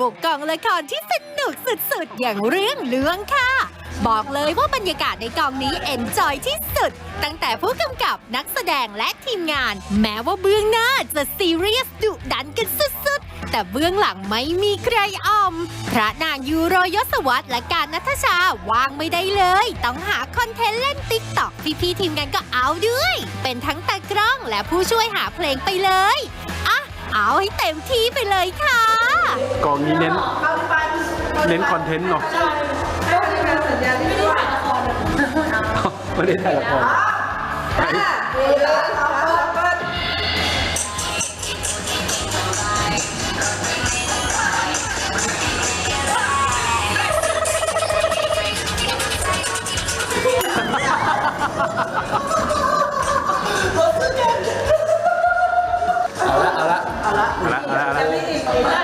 บุกกองละครที่สนุกสุดๆ อย่างเรื่องเรื่องค่ะ บอกเลยว่าบรรยากาศในกองนี้เอนจอยที่สุด ตั้งแต่ผู้กำกับนักแสดงและทีมงาน แม้ว่าเบื้องหน้าจะซีเรียสดุดันกันสุดๆ แต่เบื้องหลังไม่มีใครออม พระนางยูโรยศวรรษและการนัทชาวางไม่ได้เลย ต้องหาคอนเทนต์เล่นติ๊กต็อกพี่ๆทีมงานก็เอาด้วย เป็นทั้งตากล้องและผู้ช่วยหาเพลงไปเลย เอาให้เต็มที่ไปเลยค่ะ กองนี้เน้น เน้นคอนเทนต์เนาะไม่ได้ถ่ายละคร ละเอาละเอาละ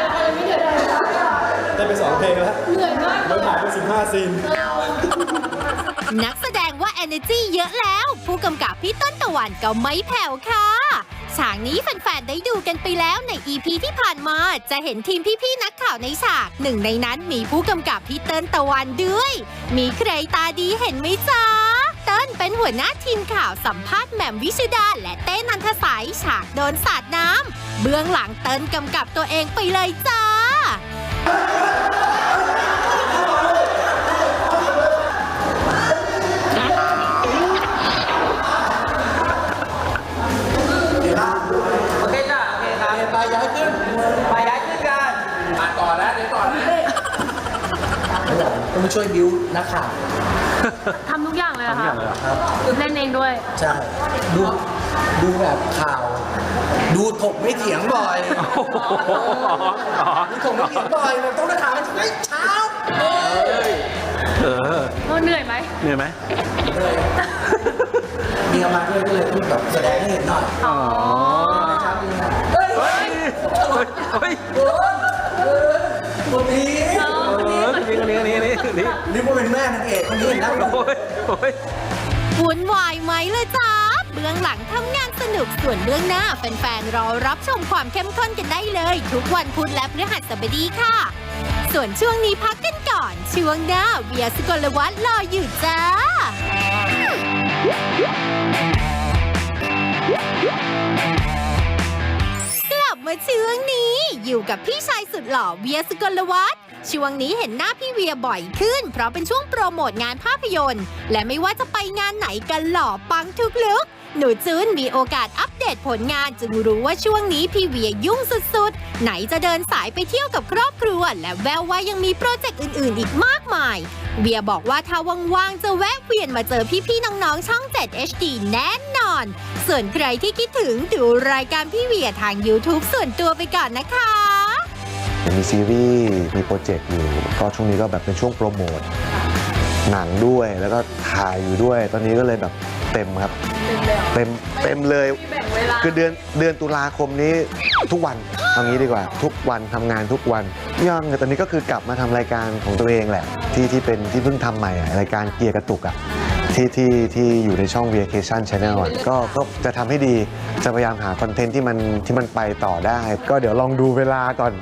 ได้ไปสองเพลงแล้วเหนื่อยมากเราถ่ายไปสิบห้าซีนนักแสดงว่า energy เยอะแล้ว ผู้กำกับพี่ต้นตะวันก็ไม่แผ่วค่ะฉากนี้แฟนๆ ได้ดูกันไปแล้วใน EP ที่ผ่านมา จะเห็นทีมพี่ๆ นักข่าวในฉาก หนึ่งในนั้นมีผู้กำกับพี่เติ้ลตะวันด้วย มีใครตาดีเห็นไหมจ๊ะเติ้ลเป็น หัวหน้าทีมข่าวสัมภาษณ์แหม่มวิชุดาและเต้นันทสายฉากโดนสาดน้ำเบื้องหลังเติ้ลกำกับตัวเองไปเลยจ้า โอเคจ้ะโอเคครับไปย้ายขึ้นไปย้ายขึ้นกันมาต่อนะเดี๋ยวต่อนะ ต้องช่วยบิวนักข่าว ทำทุกอย่างเลยเหรอทำอคะย่างเลยเหรอเล่นเองด้วย ใช่ ดู ดูแบบข่าว ดูถกไม่เถียงบ่อยโอ้โหอ๋อดูถกไม่เถียงบ่อยแบบต้องนักข่าวเฮ้ยเช้าเอ้ยเออเหนื่อยไหมเหนื่อยไหมเมียมาด้วยก็เลยต้องแบบแสดงให้เห็นหน่อยอ๋อเช้ามีนะเฮ้ยเฮ้ยเฮ้ยเฮ้ยคนนี้เออคนนี้เออคน นี่นี่ว่าเป็นแม่นางเอกคนนี้นะโอ้ยโอ้ยวุ่นวายไหมเลยจ้าเบื้องหลังทำงานสนุกส่วนเบื้องหน้าแฟนๆรอรับชมความเข้มข้นกันได้เลย ทุกวันพุธและพฤหัสบดีค่ะ ส่วนช่วงนี้พักกันก่อน ช่วงหน้าเบียสกลวัฒน์รออยู่จ้า กลับมาช่วงนี้อยู่กับพี่ชายสุดหล่อเวียสกลวัฒน์ช่วงนี้เห็นหน้าพี่เวียบ่อยขึ้น เพราะเป็นช่วงโปรโมทงานภาพยนตร์ และไม่ว่าจะไปงานไหนกันหล่อปังทุกลุกหนูจูนมีโอกาสอัปเดตผลงานจึงรู้ว่าช่วงนี้พี่เวียยุ่งสุดๆ ไหนจะเดินสายไปเที่ยวกับครอบครัว และแววว่ายังมีโปรเจกต์อื่นๆ อีกมากมาย เวียบอกว่าถ้าว่างๆจะแวะเวียนมาเจอพี่ๆน้องๆช่อง 7 HD แน่น อน ส่วนใครที่คิดถึงดูรายการพี่เวียทาง YouTube ส่วนตัวไปก่อนนะคะ มีซีรีส์มีโปรเจกต์อยู่ก็ช่วงนี้ก็แบบเป็นช่วงโปรโมทหนังด้วยแล้วก็ถ่ายอยู่ด้วย ตอนนี้ก็เลยแบบเต็มครับ เต็มเต็มเลย คือเดือนเดือนตุลาคมนี้ทุกวันเอางี้ดีกว่า ทุกวันทำงานทุกวันยังแต่ตอนนี้ก็คือกลับมาทำรายการของตัวเองแหละ ที่ที่เป็นที่เพิ่งทำใหม่อะรายการเกียร์กระตุกอะ ที่ที่ที่อยู่ในช่อง Vacation Channel อะก็ก็จะทำให้ดี จะพยายามหาคอนเทนต์ที่มันที่มันไปต่อได้ ก็เดี๋ยวลองดูเวลาก่อน